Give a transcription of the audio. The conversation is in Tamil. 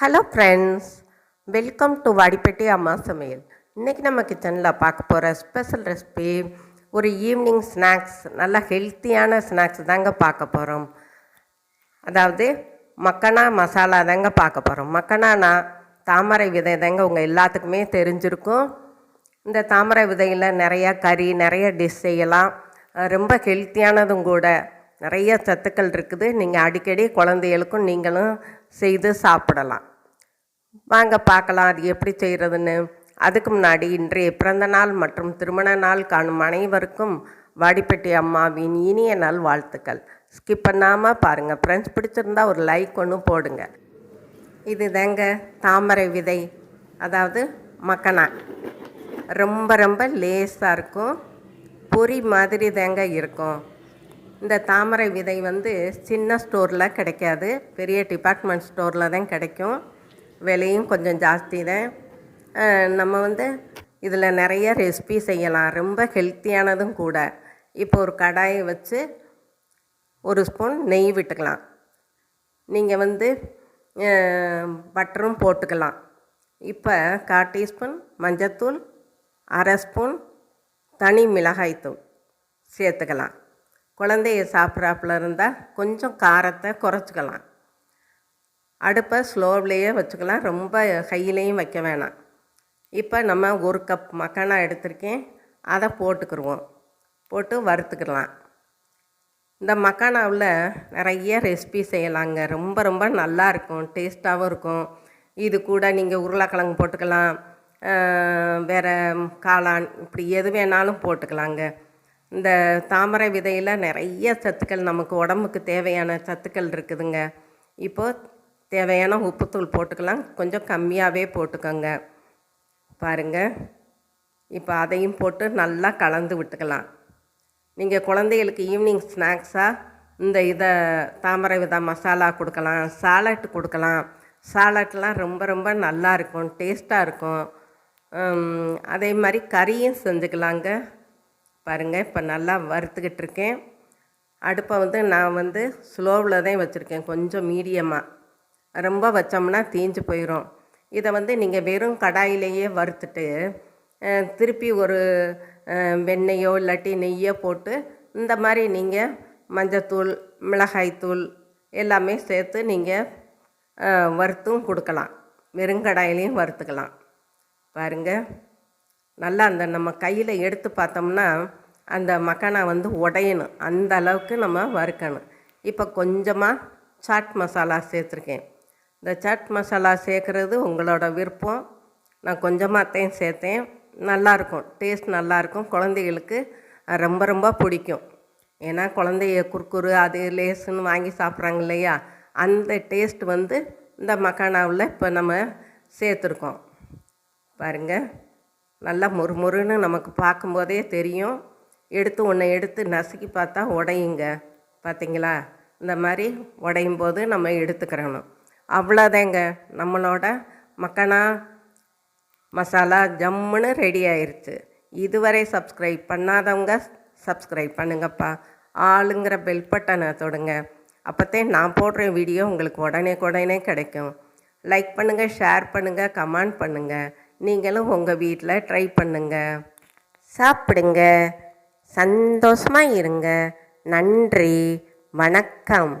Hello friends welcome to Vadipatti அம்மா சமையல் இன்றைக்கி நம்ம கிச்சனில் பார்க்க போகிற ஸ்பெஷல் ரெசிபி ஒரு ஈவினிங் ஸ்நாக்ஸ் நல்ல ஹெல்த்தியான ஸ்நாக்ஸ் தாங்க பார்க்க போகிறோம் அதாவது மக்கனா மசாலா தாங்க பார்க்க போகிறோம் மக்கனானா தாமரை விதை தாங்க உங்கள் எல்லாத்துக்குமே தெரிஞ்சிருக்கும். இந்த தாமரை விதையில் நிறையா கறி நிறைய டிஷ் செய்யலாம். ரொம்ப ஹெல்த்தியானதும் கூட நிறைய சத்துக்கள் இருக்குது. நீங்கள் அடிக்கடி குழந்தைகளுக்கும் நீங்களும் செய்து சாப்பிடலாம். வாங்க பார்க்கலாம் அது எப்படி செய்கிறதுன்னு அதுக்கு முன்னாடி இன்றைய பிறந்த நாள் மற்றும் திருமண நாள் காணும் அனைவருக்கும் வாடிப்பட்டி அம்மாவின் இனிய நாள் வாழ்த்துக்கள். ஸ்கிப் பண்ணாமல் பாருங்கள் ஃப்ரெண்ட்ஸ் பிடிச்சிருந்தா ஒரு லைக் ஒன்று போடுங்க. இது தாங்க தாமரை விதை அதாவது மக்கனா. ரொம்ப ரொம்ப லேஸாக இருக்கும். பொறி மாதிரி தாங்க இருக்கும். இந்த தாமரை விதை வந்து சின்ன ஸ்டோரில் கிடைக்காது பெரிய டிபார்ட்மெண்ட் ஸ்டோரில் தான் கிடைக்கும். விலையும் கொஞ்சம் ஜாஸ்தி தான் நம்ம வந்து இதில் நிறைய ரெசிபி செய்யலாம். ரொம்ப ஹெல்த்தியானதும் கூட. இப்போ ஒரு கடாயை வச்சு ஒரு ஸ்பூன் நெய் விட்டுக்கலாம். நீங்கள் வந்து பட்டரும் போட்டுக்கலாம். இப்போ கால் டீஸ்பூன் மஞ்சத்தூள் அரை ஸ்பூன் தனி மிளகாய்த்தூள் சேர்த்துக்கலாம். குழந்தைய சாப்பிட்றாப்புல இருந்தால் கொஞ்சம் காரத்தை குறைச்சிக்கலாம். அடுப்பை ஸ்லோவிலேயே வச்சுக்கலாம். ரொம்ப ஹையிலையும் வைக்க வேணாம். இப்போ நம்ம ஒரு கப் மக்கானா எடுத்திருக்கேன். அதை போட்டுக்கிடுவோம் போட்டு வறுத்துக்கிடலாம் இந்த மக்கானாவில் நிறைய ரெசிபி செய்யலாங்க. ரொம்ப ரொம்ப நல்லா இருக்கும். டேஸ்ட்டாகவும் இருக்கும். இது கூட நீங்கள் உருளைக்கிழங்கு போட்டுக்கலாம். வேறு காளான் இப்படி எது வேணாலும் போட்டுக்கலாங்க. இந்த தாமரை விதையில் நிறைய சத்துக்கள் நமக்கு உடம்புக்கு தேவையான சத்துக்கள் இருக்குதுங்க. இப்போது தேவையான உப்புத்தூள் போட்டுக்கலாம். கொஞ்சம் கம்மியாகவே போட்டுக்கோங்க. பாருங்கள் இப்போ அதையும் போட்டு நல்லா கலந்து விட்டுக்கலாம். நீங்கள் குழந்தைகளுக்கு ஈவினிங் ஸ்நாக்ஸாக இந்த இதை தாமரை வித மசாலா கொடுக்கலாம். சாலட் கொடுக்கலாம். சாலட்லாம் ரொம்ப ரொம்ப நல்லா இருக்கும். டேஸ்ட்டாக இருக்கும். அதே மாதிரி கறியும் செஞ்சுக்கலாங்க. பாருங்கள் இப்போ நல்லா வறுத்துக்கிட்டு இருக்கேன். அடுப்பை வந்து நான் வந்து ஸ்லோவில் தான் வச்சுருக்கேன். கொஞ்சம் மீடியமாக ரொம்ப வச்சோம்னா தீஞ்சு போயிடும் இதை வந்து நீங்கள் வெறும் கடாயிலேயே வறுத்துட்டு திருப்பி ஒரு வெண்ணெயோ இல்லாட்டி நெய்யோ போட்டு இந்த மாதிரி நீங்கள் மஞ்சத்தூள் மிளகாய்த்தூள் எல்லாமே சேர்த்து நீங்கள் வறுத்தும் கொடுக்கலாம். வெறும் கடாயிலையும் வறுத்துக்கலாம். பாருங்கள் நல்லா அந்த நம்ம கையில் எடுத்து பார்த்தோம்னா அந்த மக்கானா வந்து உடையணும். அந்த அளவுக்கு நம்ம வறுக்கணும். இப்போ கொஞ்சமாக சாட் மசாலா சேர்த்துருக்கேன். இந்த சாட் மசாலா சேர்க்குறது உங்களோட விருப்பம். நான் கொஞ்சமாகத்தையும் சேர்த்தேன். நல்லாயிருக்கும் டேஸ்ட் நல்லாயிருக்கும் குழந்தைகளுக்கு ரொம்ப ரொம்ப பிடிக்கும். ஏன்னா குழந்தைய குறுக்குறு அது லேசுன்னு வாங்கி சாப்பிட்றாங்க இல்லையா? அந்த டேஸ்ட் வந்து இந்த மக்கானாவில் இப்போ நம்ம சேர்த்துருக்கோம். பாருங்கள் நல்லா மொறுமொறுன்னு நமக்கு பார்க்கும்போதே தெரியும். எடுத்து ஒன்று எடுத்து நசுக்கி பார்த்தா உடையுங்க. பார்த்தீங்களா இந்த மாதிரி உடையும் போது நம்ம எடுத்துக்கிறணும். அவ்வளோதாங்க. நம்மளோட மக்கனா மசாலா ஜம்முன்னு ரெடி ஆயிடுச்சு இதுவரை சப்ஸ்கிரைப் பண்ணாதவங்க சப்ஸ்கிரைப் பண்ணுங்கப்பா. ஆளுங்கிற பெல் பட்டனை தொடுங்க. அப்போத்தே நான் போடுற வீடியோ உங்களுக்கு உடனே உடனே கிடைக்கும். லைக் பண்ணுங்கள் ஷேர் பண்ணுங்கள் கமெண்ட் பண்ணுங்கள் நீங்களும் உங்கள் வீட்டில் ட்ரை பண்ணுங்கள் சாப்பிடுங்க. சந்தோஷமாக இருங்க. நன்றி. வணக்கம்.